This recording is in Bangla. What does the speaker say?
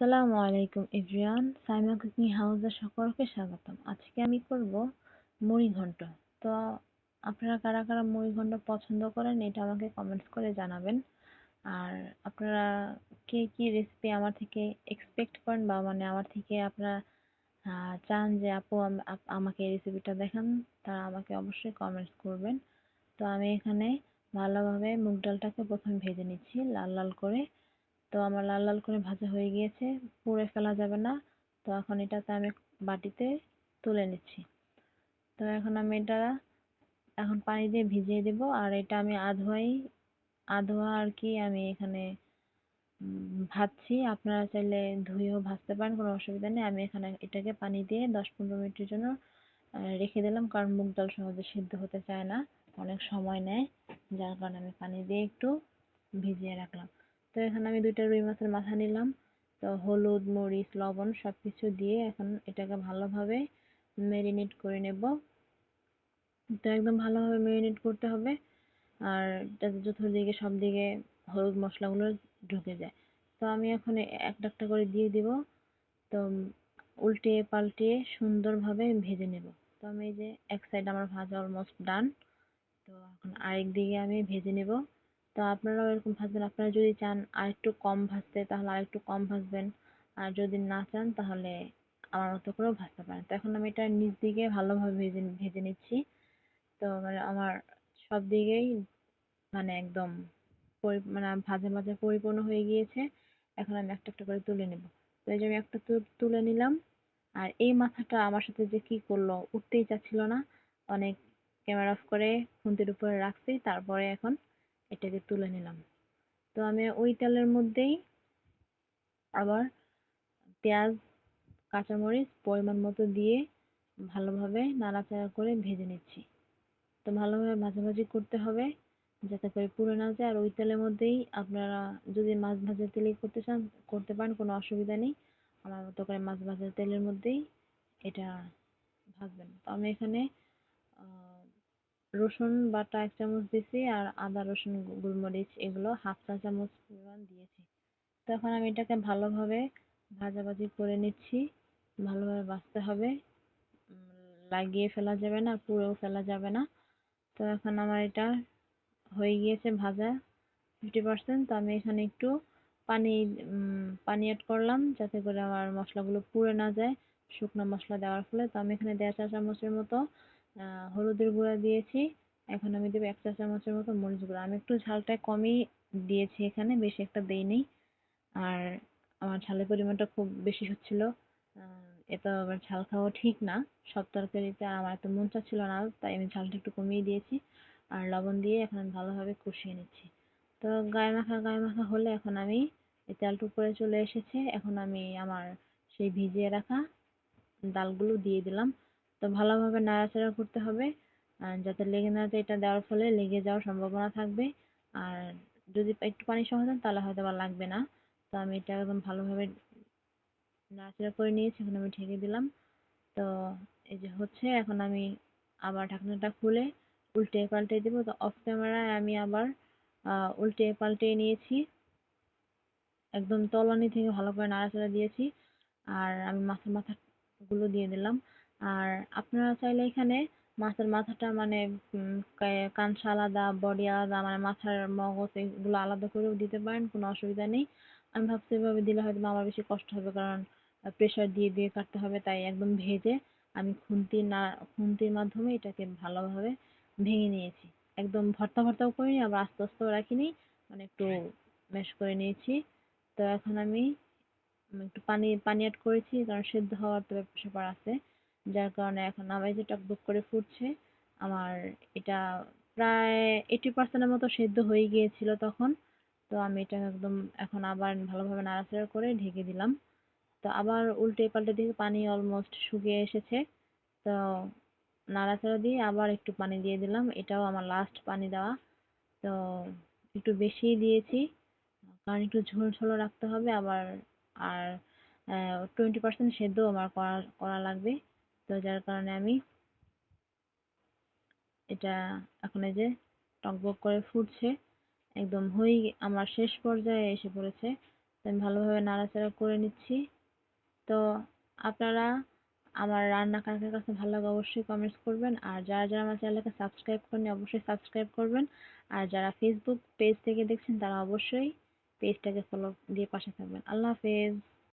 আসসালামু আলাইকুম এভরিওয়ান সাইমা কুকিং হাউসে সকলকে স্বাগতম। আজকে আমি করব মুড়ি ঘন্ট। তো আপনারা কারা কারা মুড়ি ঘন্ট পছন্দ করেন, এটা আমাকে কমেন্টস করে জানাবেন। আর আপনারা কে কি রেসিপি আমার থেকে এক্সপেক্ট করেন বা মানে আমার থেকে আপনারা চান যে আপু আমাকে এই রেসিপিটা দেখান, তারা আমাকে অবশ্যই কমেন্টস করবেন। তো আমি এখানে ভালোভাবে মুগ ডালটাকে প্রথমে ভেজে নিচ্ছি, লাল লাল করে। তো আমার লাল লাল করে ভাজা হয়ে গিয়েছে, পুড়ে ফেলা যাবে না। তো এখন এটাতে আমি বাটিতে তুলে নিচ্ছি। তো এখন আমি এটা এখন পানি দিয়ে ভিজিয়ে দেব। আর এটা আমি আধোয়াই, আধোয়া আর কি আমি এখানে ভাজছি। আপনারা চাইলে ধুয়েও ভাজতে পারেন, কোনো অসুবিধা নেই। আমি এখানে এটাকে পানি দিয়ে দশ পনেরো মিনিটের জন্য রেখে দিলাম। কারণ মুগ ডাল সহজে সিদ্ধ হতে চায় না, অনেক সময় নেয়। যার কারণে আমি পানি দিয়ে একটু ভিজিয়ে রাখলাম। তো এখন আমি দুইটা রুই মাছের মাথা নিলাম। তো হলুদ, মরিচ, লবণ সব কিছু দিয়ে এখন এটাকে ভালোভাবে ম্যারিনেট করে নেব। তো একদম ভালোভাবে ম্যারিনেট করতে হবে। আর যাতে চতুর্দিকে সব দিকে হলুদ মশলাগুলো ঢুকে যায়। তো আমি এখন একটা একটা করে দিয়ে দিব। তো উল্টে পাল্টে সুন্দরভাবে ভেজে নেব। তো আমি এই যে এক সাইড আমার ভাজা অলমোস্ট ডান তো এখন আরেক দিকে আমি ভেজে নেব। তো আপনারাও এরকম ভাজবেন আপনারা যদি চান আর একটু কম ভাজতে তাহলে আর একটু কম ভাজবেন আর যদি না চান, তাহলে আমার মতো করেও ভাজতে পারেন। তো এখন আমি এটা নিচ দিকে ভালোভাবে ভেজে ভেজে নিচ্ছি। তো মানে আমার সব দিকেই মানে একদম পরি মানে ভাজা ভাজা পরিপূর্ণ হয়ে গিয়েছে। এখন আমি একটা একটা করে তুলে নেব। তো এই যে আমি একটা তুলে নিলাম। আর এই মাথাটা আমার সাথে যে কি করল উঠতেই চাচ্ছিল না। অনেক ক্যামেরা অফ করে খুন্তির উপরে রাখছি। তারপরে এখন এটাকে তুলে নিলাম। তো আমি ওই তেলের মধ্যেই আবার পেঁয়াজ, কাঁচামরিচ পরিমাণ মতো দিয়ে ভালোভাবে নাড়াচাড়া করে ভেজে নিচ্ছি। তো ভালোভাবে ভাজাভাজি করতে হবে যাতে করে পুড়ে না যায়। আর ওই তেলের মধ্যেই আপনারা যদি মাছ ভাজার তেলেই করতে চান, করতে পারেন, কোনো অসুবিধা নেই। আমার মতো করে মাছ ভাজার তেলের মধ্যেই এটা ভাজবেন। তো আমি এখানে রসুন বাটা এক চামচ দিয়েছি আর আদা, রসুন, গোলমরিচ এগুলো হাফ চা চামচ পরিমাণ দিয়েছি। তো এখন আমি এটাকে ভালোভাবে ভাজাভাজি করে নিচ্ছি। ভালোভাবে ভাজতে হবে। লাগিয়ে ফেলা যাবে না পুরোও ফেলা যাবে না। তো এখন আমার এটা হয়ে গিয়েছে ভাজা ফিফটি পার্সেন্ট তো আমি এখানে একটু পানি পানি অ্যাড করলাম যাতে করে আমার মশলাগুলো পুড়ে না যায়, শুকনো মশলা দেওয়ার ফলে। তো আমি এখানে দেড় চা চামচের মতো হলুদের গুঁড়া দিয়েছি। এখন আমি দেবো এক চা চামচের মতো মরিচ গুঁড়া। আমি একটু ঝালটা কমই দিয়েছি এখানে, বেশি একটা দেইনি আর আমার ঝালের পরিমাণটা খুব বেশি হচ্ছিল। এটা আবার ঝাল খাওয়া ঠিক না। সব তরকারিতে আমার এত মন চাচ্ছিল না, তাই আমি ঝালটা একটু কমিয়ে দিয়েছি। আর লবণ দিয়ে এখন ভালোভাবে কষিয়ে নিচ্ছি। তো গায়ে মাখা গায়ে মাখা হলে এখন আমি এই তেলটা উপরে চলে এসেছে। এখন আমি আমার সেই ভিজিয়ে রাখা ডালগুলো দিয়ে দিলাম। তো ভালোভাবে নাড়াচাড়া করতে হবে। যাতে লেগে না যায়, এটা দেওয়ার ফলে লেগে যাওয়ার সম্ভাবনা থাকবে। আর যদি একটু পানি সহ দেন, তাহলে হয়তো বা লাগবে না। তো আমি এটা একদম ভালোভাবে নাড়াচাড়া করে নিয়েছি, এখন আমি ঢেকে দিলাম। তো এই যে হচ্ছে, এখন আমি আবার ঢাকনাটা খুলে উল্টে পাল্টে দেব। তো অফ ক্যামেরায় আমি আবার উল্টে পাল্টে নিয়েছি। একদম তলানি থেকে ভালো করে নাড়াচাড়া দিয়েছি। আর আমি মাছের মাথাগুলো দিয়ে দিলাম। আর আপনারা চাইলে এখানে মাছের মাথাটা মানে কানসা আলাদা, বডি আলাদা মানে মাথার মগজ এগুলো আলাদা করেও দিতে পারেন, কোনো অসুবিধা নেই। আমি ভাবছি এভাবে দিলে হয়তো আমার বেশি কষ্ট হবে, কারণ প্রেশার দিয়ে দিয়ে কাটতে হবে, তাই একদম ভেজে আমি খুন্তি না, খুন্তির মাধ্যমে এটাকে ভালোভাবে ভেঙে নিয়েছি। একদম ভর্তা ভর্তাও করিনি, আবার আস্তে আস্তেও রাখিনি মানে একটু ম্যাশ করে নিয়েছি। তো এখন আমি একটু পানি পানি অ্যাড করেছি, কারণ সেদ্ধ হওয়ার তো ব্যাপার আছে। যার কারণে এখন আবার যে টকবক করে ফুটছে, আমার এটা প্রায় এইটি পার্সেন্টের মতো সেদ্ধ হয়ে গিয়েছিল তখন। তো আমি এটা একদম এখন আবার ভালোভাবে নাড়াচাড়া করে ঢেকে দিলাম। তো আবার উল্টে পাল্টে দিয়ে পানি অলমোস্ট শুকিয়ে এসেছে। তো নাড়াচাড়া দিয়ে আবার একটু পানি দিয়ে দিলাম। এটাও আমার লাস্ট পানি দেওয়া। তো একটু বেশিই দিয়েছি, কারণ একটু ঝোল ঝোলও রাখতে হবে। আবার আর টোয়েন্টি পার্সেন্ট সেদ্ধ আমার করা করা লাগবে। তো যার কারণে আমি এটা এখন এই যে টকবক করে ফুটছে, একদম হয়ে আমার শেষ পর্যায়ে এসে পড়েছে। তো আমি ভালোভাবে নাড়াচাড়া করে নিচ্ছি। তো আপনারা আমার রান্না কার কার কাছে ভালো লাগে অবশ্যই কমেন্টস করবেন। আর যারা যারা আমার চ্যানেলকে সাবস্ক্রাইব করেনি অবশ্যই সাবস্ক্রাইব করবেন। আর যারা ফেসবুক পেজ থেকে দেখছেন তারা অবশ্যই পেজটাকে ফলো দিয়ে পাশে থাকবেন। আল্লাহ হাফেজ।